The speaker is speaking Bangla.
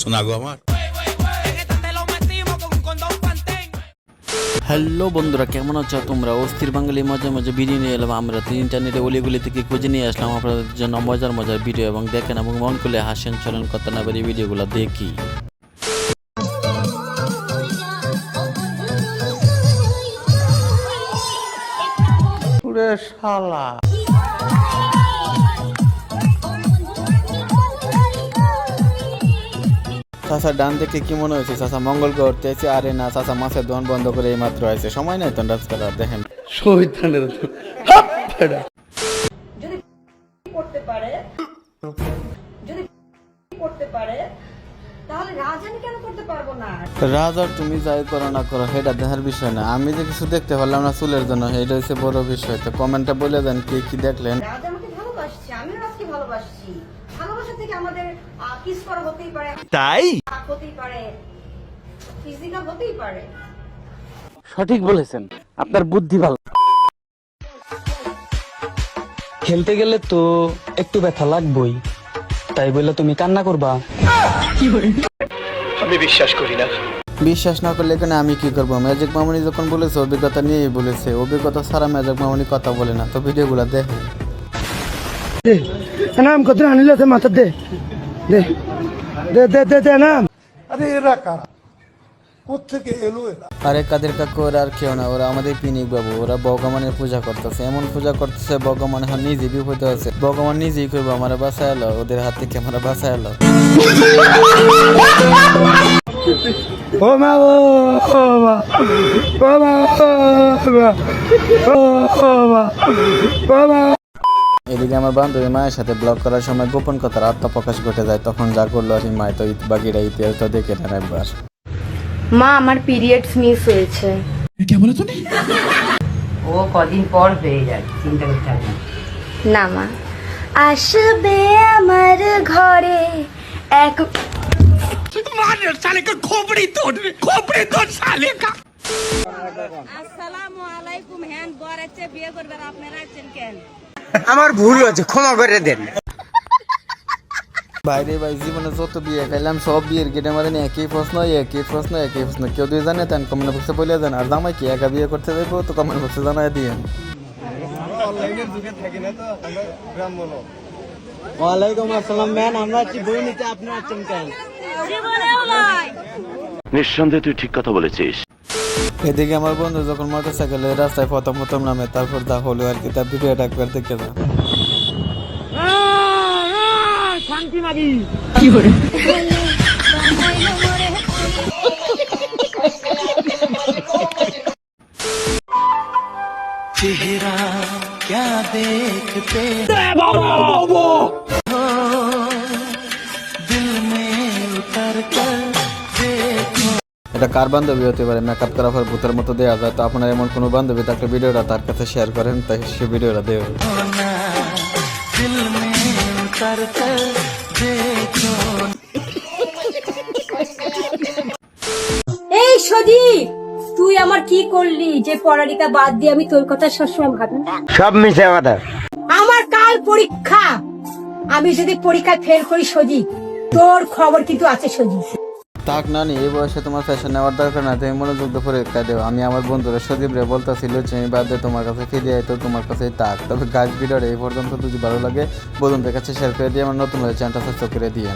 শোনা গো আমার হ্যালো বন্ধুরা, কেমন আছো তোমরা? অস্থির বাঙালি মাঝে মাঝে ভিডিও নিয়ে এলাম। আমরা ইন্টারনেটে অলিগুলি থেকে খুঁজে নিয়ে আসলাম। আপনাদের জন্য মজার মজার ভিডিও এবং দেখেন এবং মন খুলে হাসেন চলন কথা না পারি ভিডিওগুলো দেখি। চাষা ডান দেখে কি মনে হয়েছে? চাষা মঙ্গল করতে এসে আরে না চাষা মাছের দোকান বন্ধ করে এই মাত্র আছে সময় নাই তো ডান্স করার দেখেন। যদি করতে পারে যদি করতে পারে তাহলে কেন করতে পারব না? রাজার তুমি যাই করো না করো সেটা দেখার বিষয় না। আমি যে কিছু দেখতে পারলাম না চুলের জন্য এটা হচ্ছে বড় বিষয়। তো কমেন্টে বলে দেন কে কি দেখলেন রাজ আমাকে ভালোবাসছে আমিও রাজকে ভালোবাসছি ভালোবাসা থেকে আমাদের কিস করা হতেই পারে। তাই? হতেই পারে। ফিজিক্যাল হতেই পারে। সঠিক বলেছেন। আপনার বুদ্ধি ভালো। খেলতে গেলে তো একটু ব্যথা লাগবেই। তাই বললে তুমি কান্না করবা। আমি বিশ্বাস করি না। বিশ্বাস না করলে এখানে আমি কি করব? ম্যাজিক মামনি যখন বলেছে অভিজ্ঞতা নিয়েই বলেছে। অভিজ্ঞতা ছাড়া ম্যাজিক মামনি কথা বলে না। তো ভিডিওগুলো নাম কত আনিলে মাথা দে। দে দে দে দে দে নাম আরে কাদের কাকু ওরা আর কেউ না ওরা আমাদের পিনিক বাবু ওরা ভগবানের পূজা করতেছে। এমন পূজা করতেছে ভগবান হ্যাঁ নিজে বিপদ আছে। ভগবান নিজেই করব আমার বাসা এলো ওদের হাত থেকে আমার বাসা এলো ও মা ও মা ও মা ও মা ও মা ও মা। এদিকে আমার বান্ধবী মায়ের সাথে ব্লগ করার সময় গোপন কথার আত্মপ্রকাশ ঘটে যায়। তখন যা করল আর মায় তো ঈদ বাকিরা ইতিহাসটা দেখে নেন একবার। মা আমার পিরিয়ডস মিস হয়েছে। ও কদিন পর হয়ে যায় চিন্তা করতে হবে না। না মা আসবে আমার ঘরে এক আসসালামু আলাইকুম হ্যান বর আছে বিয়ে করবেন আপনারা আছেন কেন? আমার ভুল হয়েছে ক্ষমা করে দেন। বাইরে ভাই জীবনে যত বিয়ে খাইলাম সব বিয়ের গেটে নিয়ে একই প্রশ্ন একই প্রশ্ন একই প্রশ্ন। কেউ দুই জানে তেন কমেন্ট বক্সে বলে দেন। আর জামাই কি একা বিয়ে করতে যাব তো কমেন্ট বক্সে জানাই দিয়ে ওয়ালাইকুম আসসালাম ম্যান আমরা আছি বই নিতে আপনি আছেন কেন? নিঃসন্দেহে তুই ঠিক কথা বলেছিস। এদিকে আমার বন্ধু যখন মোটর সাইকেলে রাস্তায় প্রথম প্রথম নামে তারপর যা হলো আর কি তার ভিডিওটা একবার দেখে দাও এটা কার বান্ধবী হতে পারে? মেকআপ করার পর ভূতের মতো দেওয়া যায়। তো আপনার এমন কোনো বান্ধবী থাকলে ভিডিওটা তার কাছে শেয়ার করেন তাই সে ভিডিওটা দেবে এই সজীব তুই আমার কি করলি? যে পড়ালিকা বাদ দিয়ে আমি তোর কথা সবসময় ভাবি। সব মিশে কথা। আমার কাল পরীক্ষা। আমি যদি পরীক্ষায় ফেল করি সজীব তোর খবর কিন্তু আছে সজীব। থাক না এই বয়সে তোমার ফ্যাশন নেওয়ার দরকার না তুমি মনোযোগ দিয়ে পরীক্ষা দেও। আমি আমার বন্ধুরা সজীব রে বলতেছিল যে আমি বাদ তোমার কাছে ফিরে আয় তো, তোমার কাছেই থাক তবে গাছ ভিডিওটা এই পর্যন্ত যদি ভালো লাগে বন্ধুদের কাছে শেয়ার করে দিয়ে আমার নতুন চ্যানেলটা সাবস্ক্রাইব করে দিয়ে